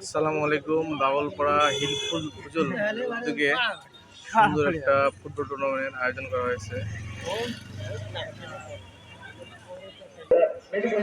আসসালামু আলাইকুম বাগলপাড়া হিলফুল ফুজুল উদ্যোগে সুন্দর একটা ফুটবল টুর্নামেন্টের আয়োজন করা হয়েছে। মেডিকেল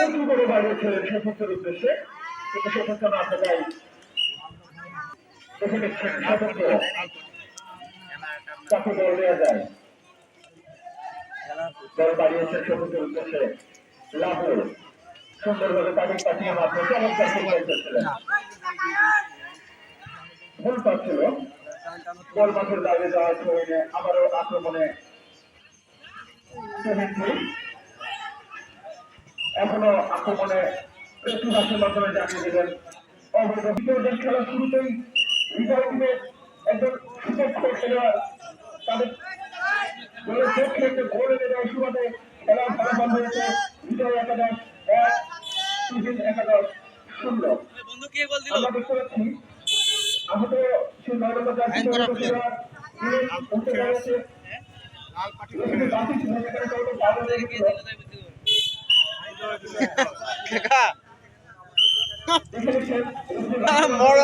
উঁচু করে উদ্দেশ্যে কাকে দল দেওয়া যায় দল বাড়িয়েছেন সশস্ত্রের উদ্দেশ্যে লাভুর সুন্দরভাবে তাদের পাঠিয়ে মাত্র চমৎকার ফুটবল ভুল পাচ্ছিল বল মাঠের বাইরে যাওয়ার সময় আবারও আক্রমণে এখনও আক্রমণে মাধ্যমে জানিয়ে দেবেন অবৈধ শুরুতেই একজন খেলোয়াড় তাদের দলের পক্ষে একটা গোল এনে দেওয়ার সুবাদে খেলার ফলাফল হয়েছে। বিজয় একাদশ এক একাদশ শূন্য। আমরা দেখতে পাচ্ছি সেই নয় নম্বর জাতীয় দলের খেলোয়াড়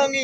ইনি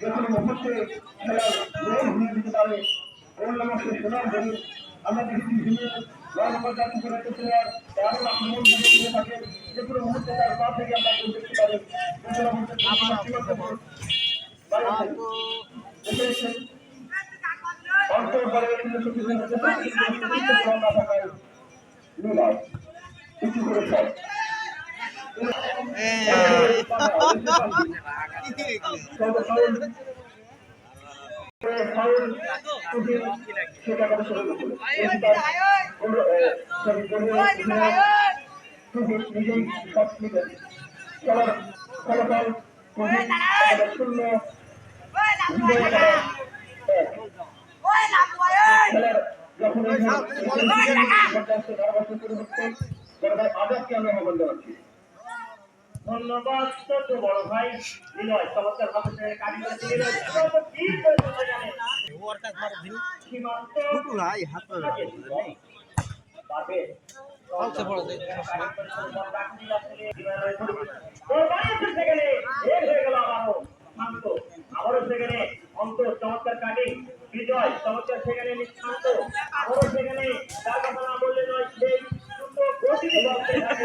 যখন মুহূর্তে খেলার রোল ভুলে দিতে পারে ওর নাম সে সোনার জমি আমরা দেখেছি ভেঙে নয় নম্বর জাতীয় খেলাতে প্লেয়ার তেরো আক্রমণ ভেঙে দিয়ে থাকেন যে কোনো মুহূর্তে তার পা থেকে আমরা গোল দেখতে পারি যে কোনো কিছু করে সব শূন্য যখন আজাদকে আমি আহ্বান জানাচ্ছি ধন্যবাদ ছোট বড় ভাই। বিনয় চমৎকার ভাবে কারিগর দিয়ে কি জানে সীমান্ত ভাই হাত পাবে আবারও সেখানে। অন্তর চমৎকার কাটিং বিজয় চমৎকার সেখানে নিঃশান্ত আবারও সেখানে। তার কথা না বললে নয় সেই গতিতে বলতে থাকে।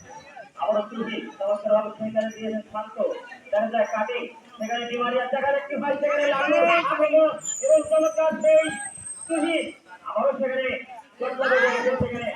আবারও তুলি চমৎকার ভাবে সেখানে দিয়েছেন শান্ত। দেখা কাটিং সেখানে ডিমারিয়ার জায়গায় একটি ভাই সেখানে এবং চমৎকার সেই তুলি আবারও সেখানে সেখানে